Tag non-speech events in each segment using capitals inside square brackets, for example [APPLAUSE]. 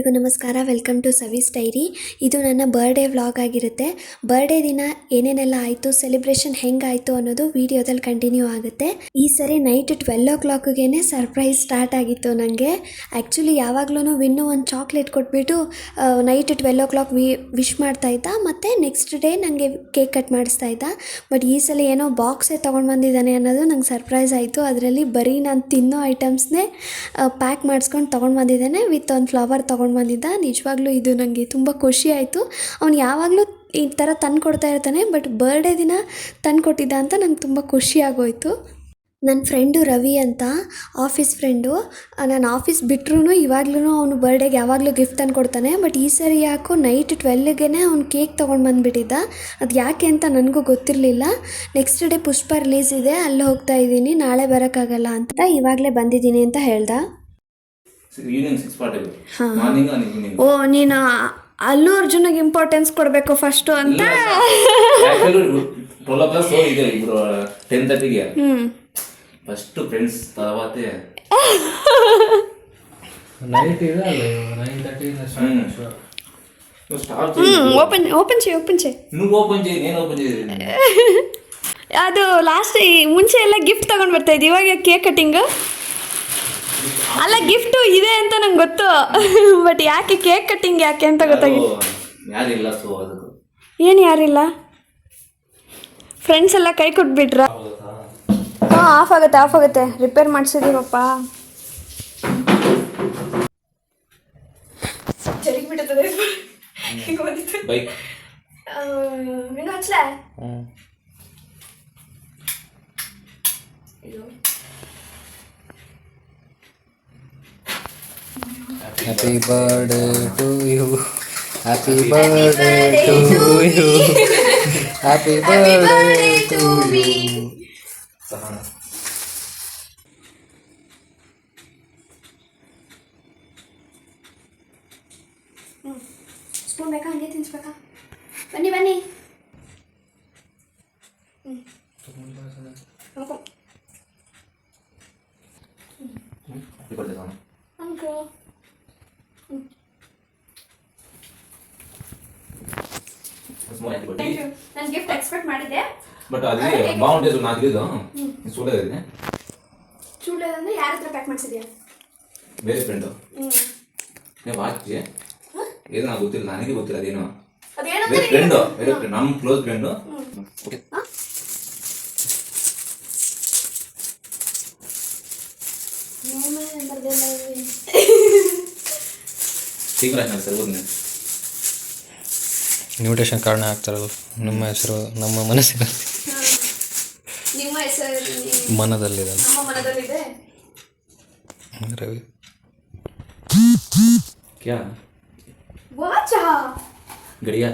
ಎಲ್ರಿಗೂ ನಮಸ್ಕಾರ. Welcome to ಸವೀಸ್ dairy ಇದು ನನ್ನ ಬರ್ಡೇ ವ್ಲಾಗ್ ಆಗಿರುತ್ತೆ. ಬರ್ಡೇ ದಿನ ಏನೇನೆಲ್ಲ ಆಯಿತು ಸೆಲೆಬ್ರೇಷನ್ ಹೆಂಗಾಯಿತು ಅನ್ನೋದು ವಿಡಿಯೋದಲ್ಲಿ ಕಂಟಿನ್ಯೂ ಆಗುತ್ತೆ. ಈ ಸರಿ ನೈಟ್ ಟ್ವೆಲ್ ಓ ಕ್ಲಾಕ್ಗೇನೆ ಸರ್ಪ್ರೈಸ್ ಸ್ಟಾರ್ಟ್ ಆಗಿತ್ತು ನನಗೆ ಆ್ಯಕ್ಚುಲಿ ಯಾವಾಗಲೂ ವಿನ್ನು ಒಂದು ಚಾಕ್ಲೇಟ್ ಕೊಟ್ಬಿಟ್ಟು ನೈಟ್ ಟ್ವೆಲ್ ಓ ಕ್ಲಾಕ್ ವಿ ವಿಶ್ ಮಾಡ್ತಾ ಇದ್ದ. ಮತ್ತು ನೆಕ್ಸ್ಟ್ ಡೇ ನನಗೆ ಕೇಕ್ ಕಟ್ ಮಾಡಿಸ್ತಾ ಇದ್ದ. ಬಟ್ ಈ ಸಲ ಏನೋ ಬಾಕ್ಸೇ ತೊಗೊಂಡು ಬಂದಿದ್ದಾನೆ ಅನ್ನೋದು ನಂಗೆ ಸರ್ಪ್ರೈಸ್ ಆಯಿತು. ಅದರಲ್ಲಿ ಬರೀ ನಾನು ತಿನ್ನೋ ಐಟಮ್ಸ್ನೇ ಪ್ಯಾಕ್ ಮಾಡಿಸ್ಕೊಂಡು ತೊಗೊಂಡು ಬಂದಿದ್ದಾನೆ. ವಿತ್ ಒಂದು ಫ್ಲವರ್ ತೊಗೊಂಡು ಬಂದಿದ್ದ ನಿಜವಾಗ್ಲೂ ಇದು ನನಗೆ ತುಂಬ ಖುಷಿ ಆಯಿತು. ಅವ್ನು ಯಾವಾಗಲೂ ಈ ಥರ ತಂದು ಕೊಡ್ತಾ ಇರ್ತಾನೆ, ಬಟ್ ಬರ್ಡೇ ದಿನ ತಂದು ಕೊಟ್ಟಿದ್ದ ಅಂತ ನಂಗೆ ತುಂಬ ಖುಷಿ ಆಗೋಯ್ತು. ನನ್ನ ಫ್ರೆಂಡು ರವಿ ಅಂತ, ಆಫೀಸ್ ಫ್ರೆಂಡು ನಾನು ಆಫೀಸ್ ಬಿಟ್ರೂ ಇವಾಗ್ಲೂ ಅವನು ಬರ್ಡೇಗೆ ಯಾವಾಗಲೂ ಗಿಫ್ಟ್ ತಂದು ಕೊಡ್ತಾನೆ ಬಟ್ ಈ ಸರಿ ಯಾಕೋ ನೈಟ್ ಟ್ವೆಲ್ಗೆ ಅವ್ನು ಕೇಕ್ ತೊಗೊಂಡು ಬಂದುಬಿಟ್ಟಿದ್ದ. ಅದು ಯಾಕೆ ಅಂತ ನನಗೂ ಗೊತ್ತಿರಲಿಲ್ಲ. ನೆಕ್ಸ್ಟ್ ಡೇ ಪುಷ್ಪ ರಿಲೀಸ್ ಇದೆ, ಅಲ್ಲಿ ಹೋಗ್ತಾ ಇದ್ದೀನಿ, ನಾಳೆ ಬರೋಕ್ಕಾಗಲ್ಲ ಅಂತ ಇವಾಗಲೇ ಬಂದಿದ್ದೀನಿ ಅಂತ ಹೇಳ್ದ. Evening six forty morning and evening ಓ ನೀನು ಅಲ್ಲೂ ಅರ್ಜುನಗೆ ಇಂಪಾರ್ಟೆನ್ಸ್ ಕೊಡಬೇಕು ಫಸ್ಟ್ ಅಂತ. ಟ್ವೆಲ್ ಓ ಕ್ಲಾಕ್ ಹೋಗಿದೆ ಇಬ್ರು ಟೆನ್ ತರ್ಟಿಗೆ ಫಸ್ಟ್ ಫ್ರೆಂಡ್ಸ್ ತರವಾತೆ ನೈಟ್ ಇದೆ ಅಲ್ಲ ನೈನ್ ತರ್ಟಿ ಓಪನ್ ಓಪನ್ ಚೇ ಓಪನ್ ಚೆ ನೀವು ಓಪನ್ ಚೇ ಏನು ಓಪನ್ ಚೇ ಅದು ಲಾಸ್ಟ್ [LAUGHS] ಮುಂಚೆ ಎಲ್ಲ ಗಿಫ್ಟ್ ತಗೊಂಡ್ ಬರ್ತಾ ಇದ್ದೀವಿ ಇವಾಗ ಕೇಕ್ ಕಟಿಂಗ್ ಅಲ್ಲ ಗಿಫ್ಟ್ ಇದೆ ಅಂತ ನಂಗೆ ಗೊತ್ತು. ಬಟ್ ಯಾಕೆ ಕೇಕ್ ಕಟ್ಟಿಂಗ್ ಯಾಕೆ ಅಂತ ಗೊತ್ತಾಗಿಲ್ಲ ಯಾರಿಲ್ಲ ಸೊ ಅದಕ್ಕೆ. ಏನು ಯಾರಿಲ್ಲ? ಫ್ರೆಂಡ್ಸ್ ಎಲ್ಲ ಕೈ ಕೊಟ್ಬಿಟ್ರ. ಹಾಂ ಆಫ್ ಆಗುತ್ತೆ ಆಫ್ ಆಗುತ್ತೆ. ರಿಪೇರ್ ಮಾಡಿಸಿದೀವಪ್ಪ ಜರಿಗ್ಬಿಟ್ಟದೆ ಬೈಕ್ ಇನ್ನು ಹಚ್ಲಾ happy birthday to you happy birthday to you happy birthday to you Sahana spoon ಬೇಕಾ ಹಂಗೆ ತಿನ್ಸ್ಬೇಕಾ ಬನ್ನಿ ಬನ್ನಿ ಅನ್ಕೋ ಹ್ಯಾಪಿ ಬರ್ಡೇ ಸಹನ ಅನ್ಕೋ small happy birthday thank you ನಾನು ಗಿಫ್ಟ್ ಎಕ್ಸ್ಪೆಕ್ಟ್ ಮಾಡಿದ್ದೆ ಬಟ್ ಅದೇ ಬಾಗುಂಟೇಜ್ ನಾಲ್ಕು ಇದು ಸುಳ್ಳು ಇದೆ ಚೂಡೋದಂದ್ರೆ ಯಾರ ಹತ್ರ ಪ್ಯಾಕ್ ಮಾಡಿಸಿದ್ಯಾ? ಬೇರೆ ಫ್ರೆಂಡು ನೀವು ಹಾಕಿ ಏನು ನಾನು ಗೊತ್ತಿಲ್ಲ ನನಗೆ ಗೊತ್ತಿಲ್ಲ ಅದೇನು. ಬೇರೆ ಫ್ರೆಂಡು ಬೇರೆ ಫ್ರೆಂಡ್ ನಮ್ಮ ಕ್ಲೋಸ್ ಫ್ರೆಂಡು ಓಕೆ ಇನ್ವಿಟೇಷನ್ ಕಾರಣ ಹಾಕ್ತಾರಲ್ಲ ನಿಮ್ಮ ಹೆಸರು ನಮ್ಮ ಮನಸ್ಸಿನ ನಿಮ್ಮ ಹೆಸರು ಮನದಲ್ಲಿದೆ ನಮ್ಮ ಮನದಲ್ಲಿದೆ? ರವಿ. ಕ್ಯಾ? ವಾಚಾ? ಗಡಿಯಾ.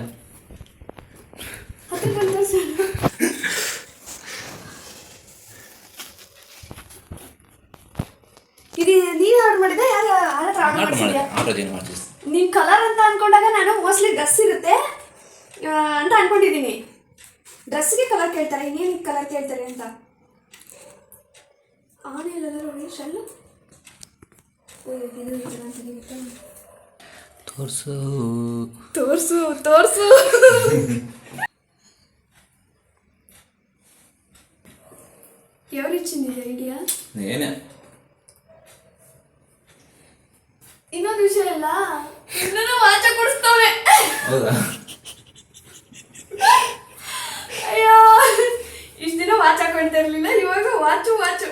ಇದು ನೀನು ಆರ್ಡರ್ ಮಾಡಿದ್ದೆ? ಯಾರು ಯಾರ ಹತ್ರ ಆರ್ಡರ್ ಆರ್ಡರ್ ಮಾಡಿದೆ ಮಾಡಿಸಿದ್ಯಾ ಆರ್ಡರ್ ಏನು ಮಾಡ್ತೀವಿ ನಿನ್ ಕಲರ್ ಅಂತ ಅನ್ಕೊಂಡಾಗ ನಾನು ಮೋಸ್ಟ್ಲಿ ಗಸ್ ಇರುತ್ತೆ. ಆ, ಅಂತ ಅನ್ಕೊಂಡಿದ್ದೀನಿ. ಡ್ರೆಸ್ಗೆ ಕಲರ್ ಕೇಳ್ತಾರೆ ಇನ್ನೇನು ಕಲರ್ ಕೇಳ್ತಾರೆ ಅಂತ? ಆನೆ ಇಲ್ಲದ ನೋಡಿ ಶಲ್ಲು ತೋರ್ಸು. ತೋರಿಸು ತೋರ್ಸು. ರೀಚಿಂದಿದೆ ಐಡಿಯಾ? ಏನೇ. ಇನ್ನೊಂದು ವಿಷಯ ಅಲ್ಲ? ಇನ್ನೂ ವಾಚ ಕುಡಿಸ್ತಾವೆ ಹೌದಾ? ಹಾಕೊಳ್ತಾ ಇರ್ಲಿಲ್ಲ ಇವಾಗ ವಾಚು ವಾಚು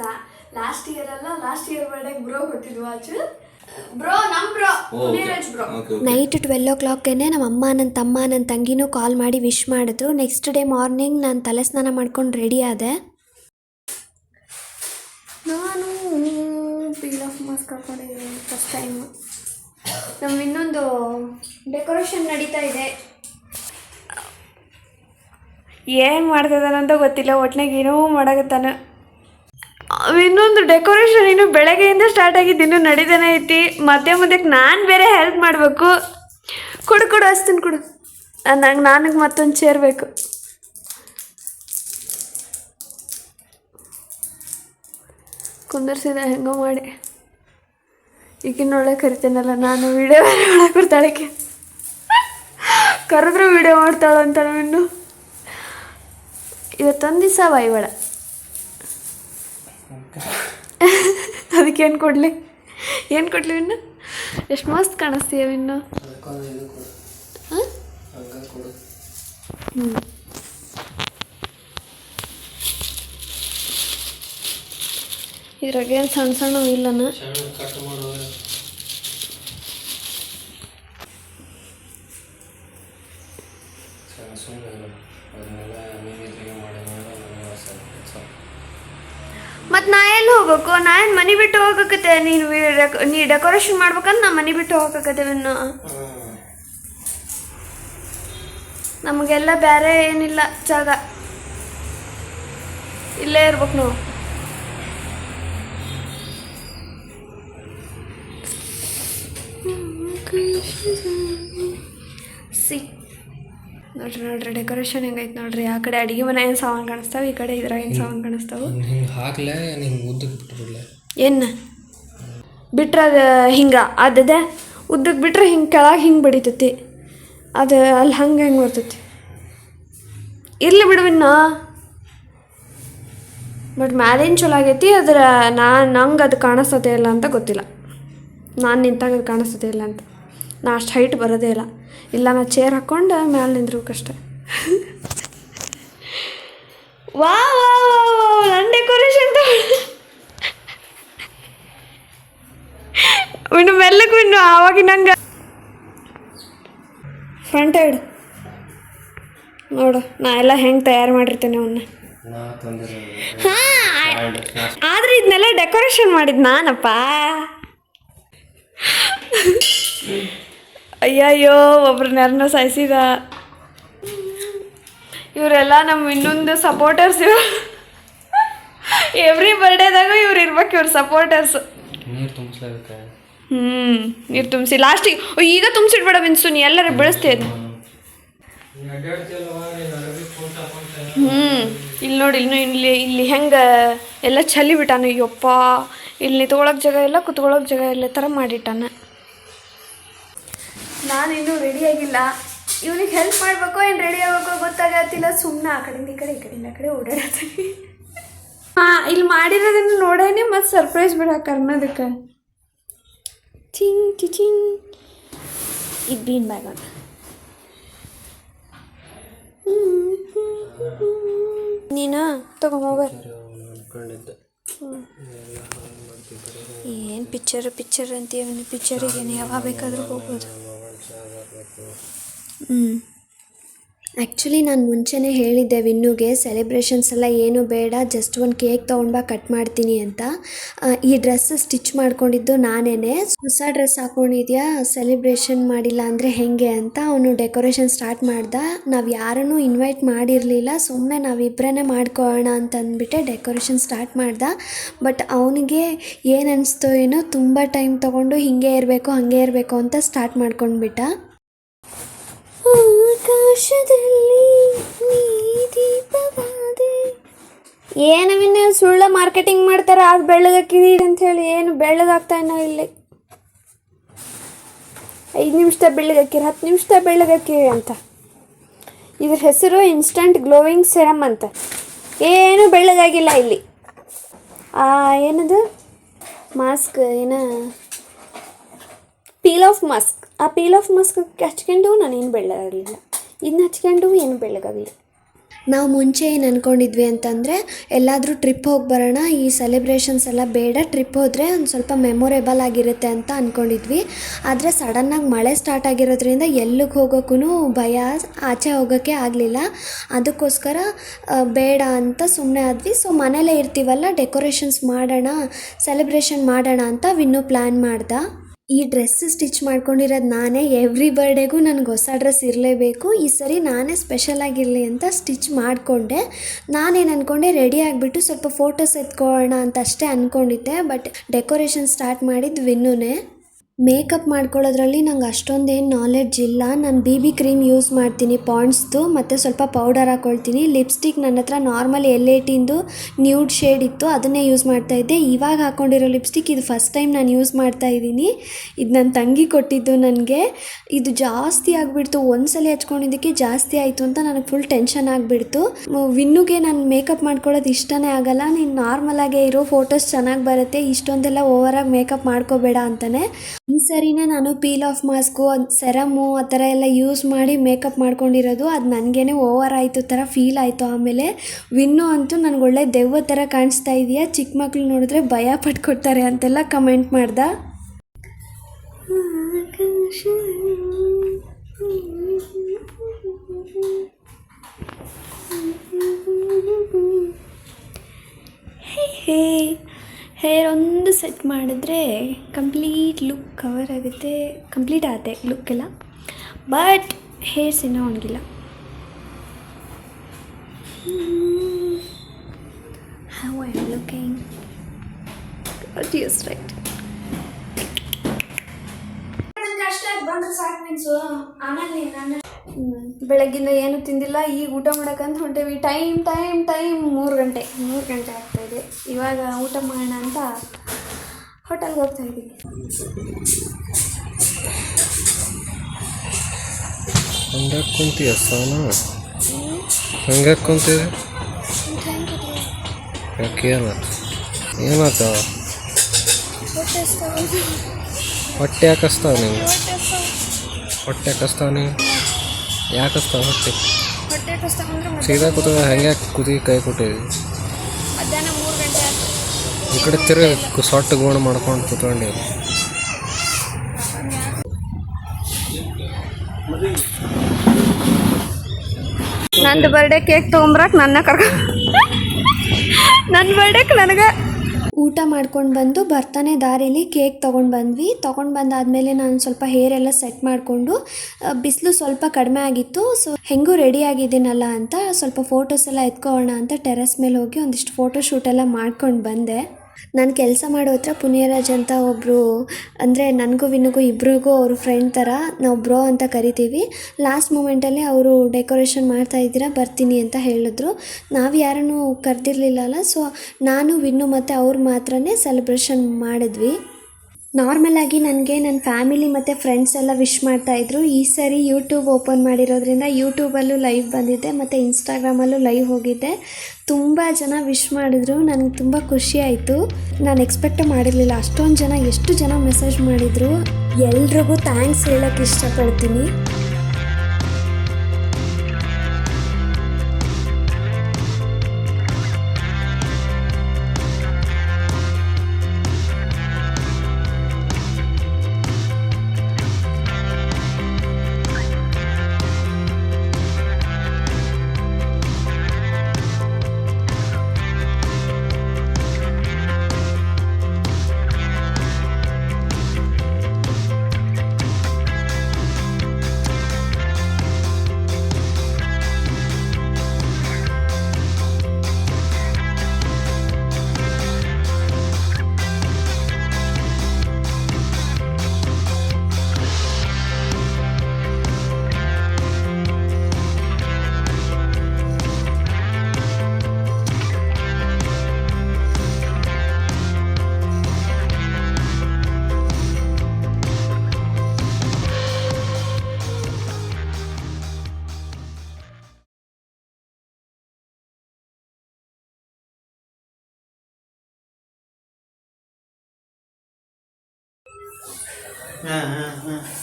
ಲಾ ಲಾಸ್ಟ್ ಇಯರ್ ಅಲ್ಲ ಲಾಸ್ಟ್ ಇಯರ್ ಬರ್ಡೇಗೆ ಬ್ರೋ ಕೊಟ್ಟಿದ್ದು ವಾಚ್ ಬ್ರೋ ನಮ್ ಬ್ರೋ ನೀರಜ್ ನೈಟ್ ಟ್ವೆಲ್ ಓ ಕ್ಲಾಕ್ಗೆ ನಮ್ಮ ಅಮ್ಮ ನನ್ನ ತಮ್ಮ ನನ್ನ ತಂಗಿನೂ ಕಾಲ್ ಮಾಡಿ ವಿಶ್ ಮಾಡಿದ್ರು. ನೆಕ್ಸ್ಟ್ ಡೇ ಮಾರ್ನಿಂಗ್ ನಾನು ತಲೆ ಸ್ನಾನ ಮಾಡ್ಕೊಂಡು ರೆಡಿ ಆದೆ. ನಾನು ಪೀಲ್ ಆಫ್ ಮಾಸ್ಕ್ ಹಾಕೊಂಡಿದ್ದೀನಿ ಫಸ್ಟ್ ಟೈಮು ನಮ್ಮ ಇನ್ನೊಂದು ಡೆಕೋರೇಷನ್ ನಡೀತಾ ಇದೆ. ಏನು ಮಾಡ್ತಿದ್ದಾನಂತ ಗೊತ್ತಿಲ್ಲ, ಒಟ್ನಾಗ ಏನೋ ಮಾಡಕತ್ತಾನೆ. ಇನ್ನೊಂದು ಡೆಕೋರೇಷನ್ ಇನ್ನು ಬೆಳಗ್ಗೆಯಿಂದ ಸ್ಟಾರ್ಟ್ ಆಗಿದ್ದು ಇನ್ನೂ ನಡೀತಾನೆ ಐತಿ. ಮತ್ತೆ ಮಧ್ಯಕ್ಕೆ ನಾನು ಬೇರೆ ಹೆಲ್ಪ್ ಮಾಡಬೇಕು. ಕೊಡು ಕೊಡು, ಹಚ್ತೀನಿ ಕೊಡು. ನಂಗೆ ನನಗೆ ಮತ್ತೊಂದು ಚೇರ್ ಬೇಕು. ಕುಂದರ್ಸಿದ ಹೆಂಗೋ ಮಾಡಿ. ಈಗಿನೊಳಗೆ ಕರಿತೇನಲ್ಲ, ನಾನು ವಿಡಿಯೋ [LAUGHS] ಮಾಡಕ್ಕೆ ಬರ್ತಾಳಕ್ಕೆ ಕರೆದ್ರು ವಿಡಿಯೋ ಮಾಡ್ತಾಳಂತ ಇನ್ನು. ಇವತ್ತೊಂದು ದಿವಸ ವೈವಾಡ ಅದಕ್ಕೆ ಏನು ಕೊಡಲಿ? ಏನು ಕೊಡ್ಲಿ ಇನ್ನು ಎಷ್ಟು ಮಸ್ತ್ ಕಾಣಿಸ್ತೀಯ ಇನ್ನು ಹ್ಞೂ ಇದ್ರಾಗೇನು ಸಣ್ಣ ಸಣ್ಣ ಇಲ್ಲನ? ಮತ್ತು ನಾ ಎಲ್ಲಿ ಹೋಗ್ಬೇಕು? ನಾ ಏನು ಮನೆ ಬಿಟ್ಟು ಹೋಗಕತ್ತೆ ನೀನು ನೀ ಡೆಕೋರೇಷನ್ ಮಾಡ್ಬೇಕಂದ್ರೆ ನಾ ಮನೆ ಬಿಟ್ಟು ಹೋಗಕತ್ತೆ ಇನ್ನು. ನಮಗೆಲ್ಲ ಬೇರೆ ಏನಿಲ್ಲ ಜಾಗ. ಇಲ್ಲೇ ಇರ್ಬೇಕು ನಾವು. ಸಿ ನೋಡ್ರಿ ನೋಡ್ರಿ ಡೆಕೋರೇಷನ್ ಹೆಂಗೈತೆ ನೋಡ್ರಿ. ಆ ಕಡೆ ಅಡಿಗೆ ಮನೆ ಏನು ಸಾಮಾನು ಕಾಣಿಸ್ತಾವೆ ಈ ಕಡೆ ಇದ್ರಾಗ ಏನು ಸಾಮಾನು ಕಾಣಿಸ್ತಾವೆ? ಹಿಂಗೆ ಹಾಕ್ಲೆ ನಿಂಗೆ ಉದ್ದಕ್ಕೆ ಬಿಟ್ಬಿಡ್ಲೆ. ಏನು? ಬಿಟ್ರೆ ಅದು ಹಿಂಗೆ ಅದೇ ಉದ್ದಕ್ಕೆ ಬಿಟ್ರೆ ಹಿಂಗೆ ಕೆಳಗೆ ಹಿಂಗೆ ಬಡಿತೈತಿ. ಅದು ಅಲ್ಲಿ ಹಂಗೆ ಹೆಂಗೆ ಬರ್ತೈತಿ? ಇರಲಿ ಬಿಡುವಿನ್ನ ಬಟ್ ಮ್ಯಾಲೇನು ಚಲೋ ಆಗೈತಿ ಅದರ ನಾ ನಂಗೆ ಅದು ಕಾಣಿಸ್ತದೆ ಇಲ್ಲ ಅಂತ ಗೊತ್ತಿಲ್ಲ. ನಾನು ನಿಂತಾಗ ಅದು ಕಾಣಿಸ್ತದೆ ಇಲ್ಲ ಅಂತ. ನಾ ಅಷ್ಟು ಹೈಟ್ ಬರೋದೇ ಇಲ್ಲ. ಇಲ್ಲ ನಾ ಚೇರ್ ಹಾಕ್ಕೊಂಡು ಮ್ಯಾಲೆ ನಿಂದ್ರಬೇಕಷ್ಟೆ ವಾ ವಾ ನನ್ನ ಡೆಕೋರೇಷನ್ ಇನ್ನು ಮೆಲ್ಲಕ್ಕೂ ಇನ್ನು ಆವಾಗಿನ ಹಂಗೆ. ಫ್ರಂಟ್ ಸೈಡ್ ನೋಡು ನಾ ಎಲ್ಲ ಹೆಂಗೆ ತಯಾರು ಮಾಡಿರ್ತೇನೆ ಅವನ್ನ ಹಾಂ ಆದ್ರೆ ಇದನ್ನೆಲ್ಲ ಡೆಕೋರೇಷನ್ ಮಾಡಿದ್ ನಾನಪ್ಪ. ಅಯ್ಯಯ್ಯೋ ಒಬ್ರನ್ನ ಸಾಯಿಸಿದ. ಇವರೆಲ್ಲ ನಮ್ಮ ಇನ್ನೊಂದು ಸಪೋರ್ಟರ್ಸ್ ಇವ್ರು. ಎವ್ರಿ ಬರ್ಡೇದಾಗ ಇವ್ರು ಇರ್ಬೇಕು ಇವ್ರ ಸಪೋರ್ಟರ್ಸ್ ನೀರು ತುಂಬಿಸ್ಲೇಬೇಕು? ಹ್ಞೂ ನೀರು ತುಂಬಿಸಿ. ಲಾಸ್ಟಿಗೆ ಈಗ ತುಂಬಿಸಿಡ್ಬೇಡ ಮಿನ್ಸು ನೀ ಎಲ್ಲರೂ ಬೆಳೆಸ್ತೀಯ ಹ್ಞೂ ಇಲ್ಲಿ ನೋಡಿ ಇನ್ನು ಇಲ್ಲಿ ಇಲ್ಲಿ ಹೆಂಗೆ ಎಲ್ಲ ಚಲಿ ಬಿಟ್ಟಾನ ಅಯ್ಯಪ್ಪ. ಇಲ್ಲಿ ನಿತ್ಕೊಳಕ್ಕೆ ಜಾಗ ಇಲ್ಲ ಕುತ್ಕೊಳ್ಳೋಕೆ ಜಾಗ ಇಲ್ಲ ಥರ ಮಾಡಿಟ್ಟಾನ. ನಾನು ಇನ್ನೂ ರೆಡಿ ಆಗಿಲ್ಲ. ಇವನಿಗೆ ಹೆಲ್ಪ್ ಮಾಡಬೇಕು, ಏನು ರೆಡಿ ಆಗಬೇಕು ಗೊತ್ತಾಗತ್ತಿಲ್ಲ. ಸುಮ್ಮನೆ ಆ ಕಡೆಯಿಂದ ಈ ಕಡೆ, ಈ ಕಡೆಯಿಂದ ಆ ಕಡೆ ಓಡಾಡತ್ತೀನಿ ಹಾಂ, ಇಲ್ಲಿ ಮಾಡಿರೋದನ್ನು ನೋಡೇನೆ ಮತ್ತು ಸರ್ಪ್ರೈಸ್ ಬಿಡಾಕ ಅನ್ನೋದಕ್ಕೆ. ಚಿಂಗ್ ಚಿ ಚಿಂಗ್ ಇದು ಬೀನ್ ಬ್ಯಾಗ್ ಅಂತ ನೀನು? ತಗೋ ಏನು ಪಿಕ್ಚರ್ ಪಿಕ್ಚರ್ ಅಂತೀವಿ ಪಿಕ್ಚರಿಗೆ ಯಾವಾಗ ಬೇಕಾದರೂ ಹೋಗ್ಬೋದು. ಹ್ಞೂ ಆ್ಯಕ್ಚುಲಿ ನಾನು ಮುಂಚೆನೇ ಹೇಳಿದ್ದೆ ವಿನ್ನುಗೆ ಸೆಲೆಬ್ರೇಷನ್ಸ್ ಎಲ್ಲ ಏನೂ ಬೇಡ ಜಸ್ಟ್ ಒಂದು ಕೇಕ್ ತೊಗೊಂಡ್ಬಾ ಕಟ್ ಮಾಡ್ತೀನಿ ಅಂತ. ಈ ಡ್ರೆಸ್ ಸ್ಟಿಚ್ ಮಾಡ್ಕೊಂಡಿದ್ದು ನಾನೇ ಹೊಸ ಡ್ರೆಸ್ ಹಾಕೊಂಡಿದ್ಯಾ ಸೆಲೆಬ್ರೇಷನ್ ಮಾಡಿಲ್ಲ ಅಂದರೆ ಹೆಂಗೆ ಅಂತ ಅವನು ಡೆಕೋರೇಷನ್ ಸ್ಟಾರ್ಟ್ ಮಾಡ್ದ. ನಾವು ಯಾರನ್ನೂ ಇನ್ವೈಟ್ ಮಾಡಿರಲಿಲ್ಲ ಸುಮ್ಮನೆ ನಾವಿಬ್ಬರೇ ಮಾಡ್ಕೊಳ್ಳೋಣ ಅಂತ ಅಂದ್ಬಿಟ್ಟೆ ಡೆಕೋರೇಷನ್ ಸ್ಟಾರ್ಟ್ ಮಾಡ್ದ. ಬಟ್ ಅವನಿಗೆ ಏನು ಅನಿಸ್ತೋ ಏನೋ ತುಂಬ ಟೈಮ್ ತೊಗೊಂಡು ಹಿಂಗೆ ಇರಬೇಕು, ಹಾಗೆ ಇರಬೇಕು ಅಂತ ಸ್ಟಾರ್ಟ್ ಮಾಡ್ಕೊಂಡ್ಬಿಟ್ಟ. ಆಕಾಶದಲ್ಲಿ ನೀ ಏನು ವಿನ್ನ ಸುಳ್ಳ ಮಾರ್ಕೆಟಿಂಗ್ ಮಾಡ್ತಾರೆ? ಅದು ಬೆಳ್ಳಗಾಕಿದಿ ಅಂತ ಹೇಳಿ ಏನು ಬೆಳ್ಳಗಾಗ್ತಾ ಏನೋ ಇಲ್ಲಿ? ಐದು ನಿಮಿಷದ ಬೆಳ್ಳಗಾಕಿರಿ ಹತ್ತು ನಿಮಿಷದ ಬೆಳ್ಳಗಾಕಿರಿ ಅಂತ. ಇದ್ರ ಹೆಸರು ಇನ್ಸ್ಟಂಟ್ ಗ್ಲೋವಿಂಗ್ ಸೆರಮ್ ಅಂತ. ಏನು ಬೆಳ್ಳಗಾಗಿಲ್ಲ ಇಲ್ಲಿ. ಆ, ಏನದು? ಮಾಸ್ಕ್ ಏನ? ಪೀಲ್ ಆಫ್ ಮಾಸ್ಕ್ ಆ ಪೀಲ್ ಆಫ್ ಮಾಸ್ಕ್ ಹಚ್ಕೊಂಡು ನಾನೇನು ಬೆಳ್ಳಗಾಗಲಿಲ್ಲ. ಇದನ್ನ ಹಚ್ಕೊಂಡು ಏನು ಬೆಳಗಾವಿ? ನಾವು ಮುಂಚೆ ಏನು ಅಂದ್ಕೊಂಡಿದ್ವಿ ಅಂತಂದರೆ, ಎಲ್ಲಾದರೂ ಟ್ರಿಪ್ ಹೋಗಿ ಬರೋಣ, ಈ ಸೆಲೆಬ್ರೇಷನ್ಸ್ ಎಲ್ಲ ಬೇಡ ಟ್ರಿಪ್ ಹೋದರೆ ಒಂದು ಸ್ವಲ್ಪ ಮೆಮೊರೇಬಲ್ ಆಗಿರುತ್ತೆ ಅಂತ ಅಂದ್ಕೊಂಡಿದ್ವಿ ಆದರೆ ಸಡನ್ನಾಗಿ ಮಳೆ ಸ್ಟಾರ್ಟ್ ಆಗಿರೋದ್ರಿಂದ ಎಲ್ಲಿಗೆ ಹೋಗೋಕ್ಕೂ ಭಯ, ಆಚೆ ಹೋಗೋಕ್ಕೆ ಆಗಲಿಲ್ಲ. ಅದಕ್ಕೋಸ್ಕರ ಬೇಡ ಅಂತ ಸುಮ್ಮನೆ ಆದ್ವಿ. ಸೊ ಮನೇಲೇ ಇರ್ತೀವಲ್ಲ ಡೆಕೋರೇಷನ್ಸ್ ಮಾಡೋಣ ಸೆಲೆಬ್ರೇಷನ್ ಮಾಡೋಣ ಅಂತ ವಿನ್ನು ಪ್ಲ್ಯಾನ್ ಮಾಡ್ದ. ಈ ಡ್ರೆಸ್ ಸ್ಟಿಚ್ ಮಾಡ್ಕೊಂಡಿರೋದು ನಾನೇ ಎವ್ರಿ ಬರ್ಡೇಗೂ ನನಗೆ ಹೊಸ ಡ್ರೆಸ್ ಇರಲೇಬೇಕು. ಈ ಸರಿ ನಾನೇ ಸ್ಪೆಷಲ್ ಆಗಿರಲಿ ಅಂತ ಸ್ಟಿಚ್ ಮಾಡಿಕೊಂಡೆ. ನಾನೇನು ಅಂದ್ಕೊಂಡೆ ರೆಡಿ ಆಗಿಬಿಟ್ಟು ಸ್ವಲ್ಪ ಫೋಟೋಸ್ ಎತ್ಕೊಳ್ಳೋಣ ಅಂತ ಅಷ್ಟೇ ಅಂದ್ಕೊಂಡಿದ್ದೆ ಬಟ್ ಡೆಕೋರೇಷನ್ ಸ್ಟಾರ್ಟ್ ಮಾಡಿದ್ದು ವಿನ್ನುನೇ ಮೇಕಪ್ ಮಾಡ್ಕೊಳ್ಳೋದ್ರಲ್ಲಿ ನಂಗೆ ಅಷ್ಟೊಂದೇನು ನಾಲೆಡ್ಜ್ ಇಲ್ಲ. ನಾನು ಬಿ ಬಿ ಕ್ರೀಮ್ ಯೂಸ್ ಮಾಡ್ತೀನಿ ಪಾಂಡ್ಸ್ದು ಮತ್ತು ಸ್ವಲ್ಪ ಪೌಡರ್ ಹಾಕ್ಕೊಳ್ತೀನಿ ಲಿಪ್ಸ್ಟಿಕ್ ನನ್ನ ಹತ್ರ ನಾರ್ಮಲ್ ಎಲ್ ಏಟಿಂದು ನ್ಯೂಡ್ ಶೇಡ್ ಇತ್ತು, ಅದನ್ನೇ ಯೂಸ್ ಮಾಡ್ತಾ ಇದ್ದೆ. ಇವಾಗ ಹಾಕ್ಕೊಂಡಿರೋ ಲಿಪ್ಸ್ಟಿಕ್ ಇದು ಫಸ್ಟ್ ಟೈಮ್ ನಾನು ಯೂಸ್ ಮಾಡ್ತಾ ಇದ್ದೀನಿ. ಇದು ನನ್ನ ತಂಗಿ ಕೊಟ್ಟಿದ್ದು ನನಗೆ. ಇದು ಜಾಸ್ತಿ ಆಗಿಬಿಡ್ತು. ಒಂದ್ಸಲ ಹಚ್ಕೊಂಡಿದ್ದಕ್ಕೆ ಜಾಸ್ತಿ ಆಯಿತು ಅಂತ ನನಗೆ ಫುಲ್ ಟೆನ್ಷನ್ ಆಗಿಬಿಡ್ತು. ವಿನ್ನುಗೆ ನಾನು ಮೇಕಪ್ ಮಾಡ್ಕೊಳ್ಳೋದು ಇಷ್ಟನೇ ಆಗಲ್ಲ. ನೀನು ನಾರ್ಮಲಾಗೇ ಇರೋ ಫೋಟೋಸ್ ಚೆನ್ನಾಗಿ ಬರುತ್ತೆ. ಇಷ್ಟೊಂದೆಲ್ಲ ಓವರಾಗಿ ಮೇಕಪ್ ಮಾಡ್ಕೋಬೇಡ ಅಂತಾನೆ. ಈ ಸರಿನೇ ನಾನು ಪೀಲ್ ಆಫ್ ಮಾಸ್ಕು ಸೆರಮು ಆ ಥರ ಎಲ್ಲ ಯೂಸ್ ಮಾಡಿ ಮೇಕಪ್ ಮಾಡ್ಕೊಂಡಿರೋದು. ಅದು ನನಗೇನೆ ಓವರ್ ಆಯಿತು, ಥರ ಫೀಲ್ ಆಯಿತು. ಆಮೇಲೆ ವಿನ್ನು ಅಂತೂ ನನಗೆ ಒಳ್ಳೆ ದೆವ್ವ ಥರ ಕಾಣಿಸ್ತಾ ಇದೆಯಾ? ಚಿಕ್ಕ ಮಕ್ಳು ನೋಡಿದ್ರೆ ಭಯ ಪಟ್ಕೊಡ್ತಾರೆ ಅಂತೆಲ್ಲ ಕಮೆಂಟ್ ಮಾಡ್ದ. ಹೇ ಹೇರ್ ಒಂದು ಸೆಟ್ ಮಾಡಿದ್ರೆ ಕಂಪ್ಲೀಟ್ ಲುಕ್ ಕವರ್ ಆಗುತ್ತೆ. ಕಂಪ್ಲೀಟ್ ಆಗುತ್ತೆ ಲುಕ್ ಎಲ್ಲ. ಬಟ್ ಹೇರ್ಸ್ ಇನ್ನೂ ಒಣಗಿಲ್ಲ ಹೌ ಐ ಬಂದ್ರೆ ಲುಕಿಂಗ್ ಮೀನ್ಸು. ಯೂಸ್ ರೈಟ್ ಬೆಳಗ್ಗಿಂದ ಏನು ತಿಂದಿಲ್ಲ, ಈಗ ಊಟ ಮಾಡೋಕ್ಕಂತ ಹೊಂಟೇವಿ. ಟೈಮ್ ಟೈಮ್ ಟೈಮ್ ಮೂರು ಗಂಟೆ ಮೂರು ಗಂಟೆ ಆಗ್ತಾಯಿದೆ ಇವಾಗ ಊಟ ಮಾಡೋಣ ಅಂತ ಹೋಟೆಲ್ಗೆ ಹೋಗ್ತಾ ಇದ್ದೀವಿ. ಹಂಗೆ ಕುಂತೀಯ ಸೋನ? ಹಂಗೆ ಕುಂತೀವಿ ಹೊಟ್ಟೆ ಯಾಕೆ ಹೊಟ್ಟೆ ನೀವು ಯಾಕೆ ಹಸ್ತಾವ ಹೊಟ್ಟೆ ಹೊಟ್ಟೆ ಅಂದ್ರೆ ಸೀದಾ ಕೂತ ಹಂಗೆ ಕುದಿ ಕೈ ಕೊಟ್ಟಿದ್ವಿ ಮಧ್ಯಾಹ್ನ ಮೂರು ಗಂಟೆ ಈ ಕಡೆ ತಿರುಗಿ ಸೊಟ್ಟು ಗೋಣ ಮಾಡ್ಕೊಂಡು ಕೂತ್ಕೊಂಡಿವಿ ನಂದು ಬರ್ಡೇ ಕೇಕ್ ತೊಗೊಂಬರಕ್ಕೆ ನನ್ನ ಕರ್ಕ ನನ್ನ ಬರ್ಡೇಗೆ ನನಗೆ ಊಟ ಮಾಡ್ಕೊಂಡು ಬಂದು ಬರ್ತಾನೆ ದಾರಿಲಿ ಕೇಕ್ ತೊಗೊಂಡು ಬಂದ್ವಿ. ತೊಗೊಂಡು ಬಂದಾದಮೇಲೆ ನಾನು ಸ್ವಲ್ಪ ಹೇರ್ ಎಲ್ಲ ಸೆಟ್ ಮಾಡಿಕೊಂಡು ಬಿಸಿಲು ಸ್ವಲ್ಪ ಕಡಿಮೆ ಆಗಿತ್ತು. ಸೊ ಹೆಂಗೂ ರೆಡಿ ಆಗಿದ್ದೀನಲ್ಲ ಅಂತ ಸ್ವಲ್ಪ ಫೋಟೋಸ್ ಎಲ್ಲ ಎತ್ಕೊಳ್ಳೋಣ ಅಂತ ಟೆರೆಸ್ ಮೇಲೆ ಹೋಗಿ ಒಂದಿಷ್ಟು ಫೋಟೋ ಶೂಟ್ ಎಲ್ಲ ಮಾಡ್ಕೊಂಡು ಬಂದೆ. ನಾನು ಕೆಲಸ ಮಾಡೋ ಹತ್ರ ಪುಣ್ಯರಾಜ್ ಅಂತ ಒಬ್ಬರು ಅಂದರೆ ನನಗೂ ವಿನ್ನುಗೂ ಇಬ್ರಿಗೂ ಅವರು ಫ್ರೆಂಡ್ ಥರ ನಾವು ಬ್ರೋ ಅಂತ ಕರಿತೀವಿ. ಲಾಸ್ಟ್ ಮೂಮೆಂಟಲ್ಲಿ ಅವರು ಡೆಕೋರೇಷನ್ ಮಾಡ್ತಾ ಇದ್ದೀರಾ, ಬರ್ತೀನಿ ಅಂತ ಹೇಳಿದ್ರು. ನಾವು ಯಾರನ್ನೂ ಕರೆದಿರಲಿಲ್ಲಲ್ಲ ಸೊ ನಾನು, ವಿನ್ನು ಮತ್ತು ಅವ್ರು ಮಾತ್ರನೇ ಸೆಲೆಬ್ರೇಷನ್ ಮಾಡಿದ್ವಿ. ನಾರ್ಮಲ್ ಆಗಿ ನನಗೆ ನನ್ನ ಫ್ಯಾಮಿಲಿ ಮತ್ತು ಫ್ರೆಂಡ್ಸ್ ಎಲ್ಲ ವಿಶ್ ಮಾಡ್ತಾಯಿದ್ರು ಈ ಸರಿ ಯೂಟ್ಯೂಬ್ ಓಪನ್ ಮಾಡಿರೋದ್ರಿಂದ ಯೂಟ್ಯೂಬಲ್ಲೂ ಲೈವ್ ಬಂದಿದ್ದೆ ಮತ್ತು ಇನ್ಸ್ಟಾಗ್ರಾಮಲ್ಲೂ ಲೈವ್ ಹೋಗಿದ್ದೆ ತುಂಬ ಜನ ವಿಶ್ ಮಾಡಿದ್ರು. ನನಗೆ ತುಂಬ ಖುಷಿ ಆಯಿತು. ನಾನು ಎಕ್ಸ್ಪೆಕ್ಟ್ ಮಾಡಿರಲಿಲ್ಲ. ಅಷ್ಟೊಂದು ಜನ ಎಷ್ಟು ಜನ ಮೆಸೇಜ್ ಮಾಡಿದರು. ಎಲ್ರಿಗೂ ಥ್ಯಾಂಕ್ಸ್ ಹೇಳೋಕ್ಕೆ ಇಷ್ಟಪಡ್ತೀನಿ.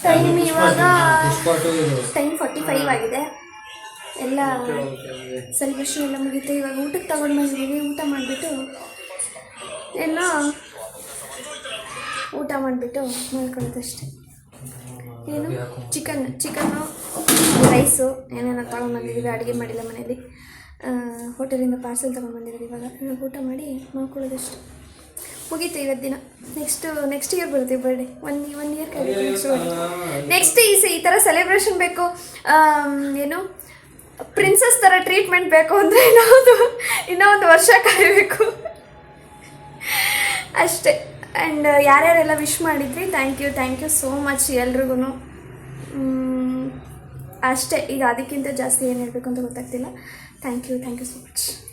ಟೈಮ್ ಇವಾಗ ಟೈಮ್ ಫಾರ್ಟಿ ಫೈವ್ ಆಗಿದೆ. ಎಲ್ಲ ಸೆಲೆಬ್ರೇಷನ್ ಎಲ್ಲ ಮುಗಿಯುತ್ತೆ ಇವಾಗ ಊಟಕ್ಕೆ ತಗೊಂಡು ಬಂದಿದ್ದೀವಿ ಊಟ ಮಾಡಿಬಿಟ್ಟು ಎಲ್ಲ ಊಟ ಮಾಡಿಬಿಟ್ಟು ಮಾಡ್ಕೊಳ್ಳೋದಷ್ಟೇ ಏನು? ಚಿಕನ್ ಚಿಕನ್ನು ರೈಸು ಏನೇನೋ ತಗೊಂಡು ಬಂದಿದ್ದೀವಿ ಅಡುಗೆ ಮಾಡಿಲ್ಲ ಮನೇಲಿ ಹೋಟೆಲಿಂದ ಪಾರ್ಸೆಲ್ ತಗೊಂಡು ಬಂದಿರೋದು ಇವಾಗ. ಇವಾಗ ಊಟ ಮಾಡಿ ಮಾಡ್ಕೊಳ್ಳೋದಷ್ಟೇ ಮುಗೀತು ಇವತ್ತು ದಿನ. ನೆಕ್ಸ್ಟ್ ನೆಕ್ಸ್ಟ್ ಇಯರ್ ಬರ್ತೀವಿ birthday one one year next next ಈ ಸ- ಈ ಥರ ಸೆಲೆಬ್ರೇಷನ್ ಬೇಕು. ಏನು? ಪ್ರಿನ್ಸಸ್ ಥರ ಟ್ರೀಟ್ಮೆಂಟ್ ಬೇಕು ಅಂದರೆ ಇನ್ನೊಂದು ಇನ್ನೂ ಒಂದು ವರ್ಷ ಕಾಯಬೇಕು. ಅಷ್ಟೇ. ಆ್ಯಂಡ್ ಯಾರ್ಯಾರೆಲ್ಲ ವಿಶ್ ಮಾಡಿದ್ರಿ? Thank you thank you so much ಎಲ್ರಿಗೂ ಅಷ್ಟೇ. ಈಗ ಅದಕ್ಕಿಂತ ಜಾಸ್ತಿ ಏನು ಹೇಳಬೇಕು ಅಂತ ಗೊತ್ತಾಗ್ತಿಲ್ಲ. Thank you thank you so much